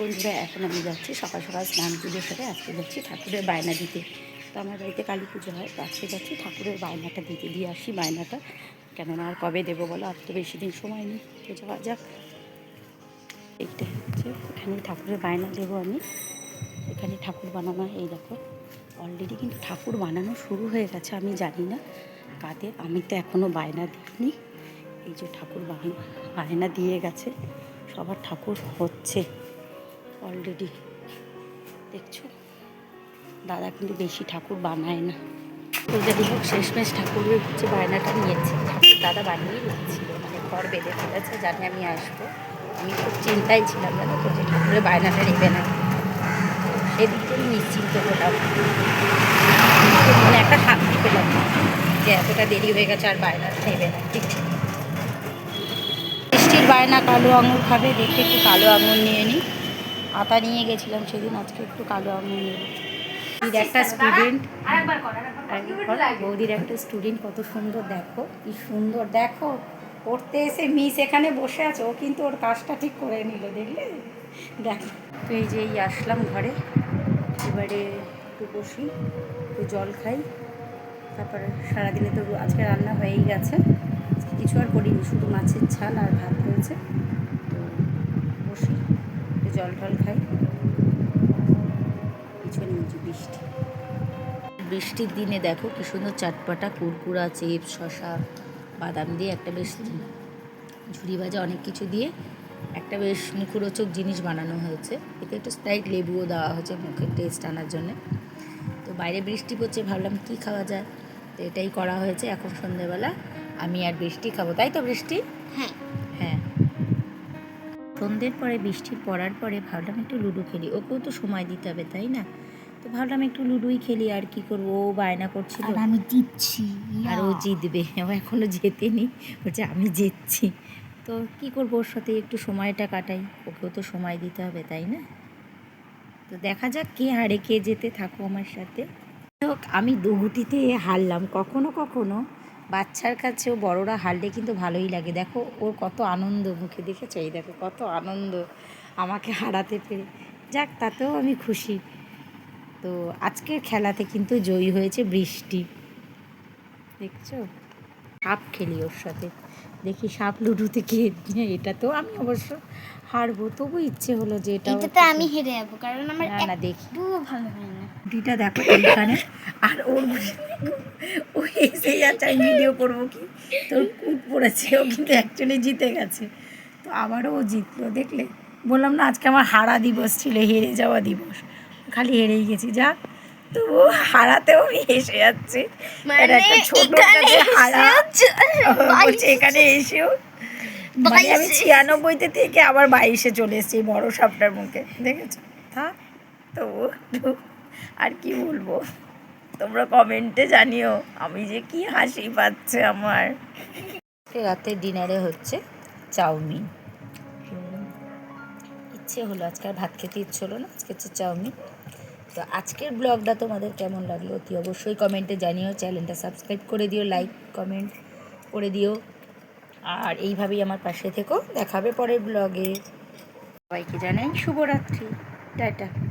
বন্ধুরা, এখন আমি যাচ্ছি সকাল সকাল স্নান পুজো সেরে আজকে যাচ্ছি ঠাকুরের বায়না দিতে। তো আমার বাড়িতে কালী পুজো হয়, তো আজকে যাচ্ছি ঠাকুরের বায়নাটা দিতে। দিয়ে আসি বায়নাটা। কেননা আর কবে দেবো বলো? আর তো বেশি দিন সময় নেই। তো যাওয়া যাক। এইটা হচ্ছে, এখানে ঠাকুরের বায়না দেবো আমি। এখানে ঠাকুর বানানো, এই দেখো। অলরেডি কিন্তু ঠাকুর বানানো শুরু হয়ে গেছে, আমি জানি না কাদের। আমি তো এখনও বায়না দিইনি। এই যে ঠাকুর বায়না দিয়ে গেছে। সবার ঠাকুর হচ্ছে। অলরেডি দেখছ? দাদা কিন্তু বেশি ঠাকুর বানায় না। তো যাই হোক, শেষমেশ ঠাকুরের হচ্ছে বায়নাটা নিয়েছে, ঠাকুর দাদা বানিয়েই রেখেছিল মানে ঘর বেঁধে ফেলেছে, জানি আমি আসব। আমি খুব চিন্তায় ছিলাম, জানো তো, যে ঠাকুরের বায়নাটা নেবে না। সেদিকে আমি নিশ্চিন্ত হলাম। মানে একটা শান্তি পেলাম যে এতটা দেরি হয়ে গেছে আর বায়না নেবে না, ঠিক বৃষ্টির বায়না কালো আঙুর খাবে, দেখে একটু কালো আঙুর নিয়ে নিই। আতা নিয়ে গেছিলাম সেদিন আজকে একটু কালো নেব বৌদির একটা স্টুডেন্ট বৌদির একটা স্টুডেন্ট কত সুন্দর দেখো কি সুন্দর। দেখো পড়তে এসে মিস এখানে বসে আছে ও কিন্তু ওর কাজটা ঠিক করে নিল দেখলে? দেখো তো এই যে আসলাম ঘরে এবারে একটু বসি একটু জল খাই তারপরে সারাদিনে তো আজকে রান্না হয়েই গেছে। আজকে কিছু আর করিনি শুধু মাছের ছাল আর ভাত হয়েছে। তো বসি। জল টল খাই। পিছনে উঁচু বৃষ্টি। বৃষ্টির দিনে দেখো কি সুন্দর চাটপাটা কুরকুরা চিপস শশা বাদাম দিয়ে একটা বেশ ঝুড়ি ভাজা অনেক কিছু দিয়ে একটা বেশ মুখরোচক জিনিস বানানো হয়েছে। এতে একটু স্প্রাইট লেবুও দেওয়া হয়েছে মুখের টেস্ট আনার জন্য। তো বাইরে বৃষ্টি পড়ছে ভাবলাম কি খাওয়া যায়? তো এটাই করা হয়েছে। এখন সন্ধেবেলা আমি আর বৃষ্টি খাব। তাই তো বৃষ্টি? হ্যাঁ। হ্যাঁ। সন্ধ্যের পরে বৃষ্টির পড়ার পরে ভাবলাম একটু লুডো খেলি। ওকেও তো সময় দিতে হবে তাই না? তো ভাবলাম একটু লুডোই খেলি আর কি করব? ও বায়না করছিল। আমি জিতছি আর ও জিতবে ও এখনও জেতেনি। বলছে আমি জিতছি। তো কি করব ওর সাথে? একটু সময়টা কাটাই। ওকেও তো সময় দিতে হবে তাই না? তো দেখা যাক কে হারে কে যেতে থাকো আমার সাথে। আমি দুগুটিতে হারলাম। কখনো কখনো বাচ্চার কাছেও বড়রা হারলে কিন্তু ভালোই লাগে। দেখো, ওর কত আনন্দ মুখে, দেখেছ? এই দেখো, কত আনন্দ আমাকে হারাতে পেরে। যাক, তাতেও আমি খুশি। তো আজকের খেলাতে কিন্তু জয়ী হয়েছে বৃষ্টি। দেখছ? সাপ খেলি ওর সাথে। দেখি সাপ লুডুতে কে এটা তো আমি অবশ্য হারবো। তবু ইচ্ছে হলো যে এটা এটাতে আমি হেরে যাব কারণ আমার না না দেখি। একটু ভালো হয় না। রুটিটা দেখো এইখানে আর ওর ও এসে যাচ্ছে আমি ভিডিও করব কি? তোর কুট পড়েছে ও কিন্তু অ্যাকচুয়ালি জিতে গেছে। তো আবারও ও জিতলো দেখলে। বললাম না আজকে আমার হারা দিবস ছিল হেরে যাওয়া দিবস। খালি হেরেই গেছি যা। তো ও হারাতেও আমি হেসে যাচ্ছি। একটা ছোট এখানে হারা বলছে এখানে এসেও। মানে আমি ছিয়ানব্বইতে থেকে আবার বাইশে চলে এসেছি বড় সাপটার মুখে দেখেছ? থাক তো একটু আর কি বলব? তোমরা কমেন্টে জানিও আমি যে কি হাসি পাচ্ছে আমার। রাতে ডিনারে হচ্ছে চাউমিন। ইচ্ছে হলো আজকে আর ভাত খেতে ইচ্ছে হলো না আজকে হচ্ছে চাউমিন। তো আজকের ব্লগটা তোমাদের কেমন লাগল অতি অবশ্যই কমেন্টে জানিও। চ্যানেলটা সাবস্ক্রাইব করে দিও, লাইক, কমেন্ট করে দিও। আর এইভাবেই আমার পাশে থেকো। দেখাবে পরের ব্লগে। সবাইকে জানাই শুভরাত্রি। টাটা।